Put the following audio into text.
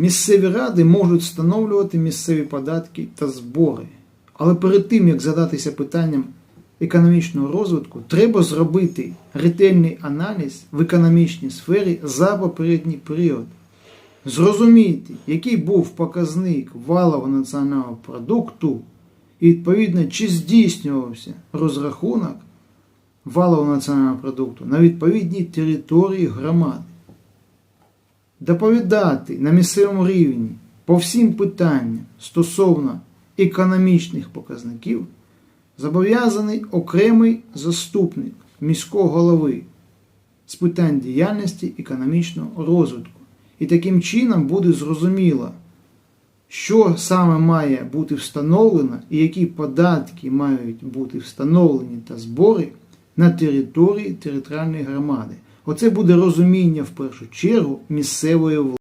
Місцеві ради можуть встановлювати місцеві податки та збори. Але перед тим, як задатися питанням економічного розвитку, треба зробити ретельний аналіз в економічній сфері за попередній період. Зрозуміти, який був показник валового національного продукту, і відповідно, чи здійснювався розрахунок валового національного продукту на відповідній території громади. Доповідати на місцевому рівні по всім питанням стосовно економічних показників зобов'язаний окремий заступник міського голови з питань діяльності економічного розвитку. І таким чином буде зрозуміло, що саме має бути встановлено і які податки мають бути встановлені та збори на території територіальної громади. Оце буде розуміння в першу чергу місцевої влади.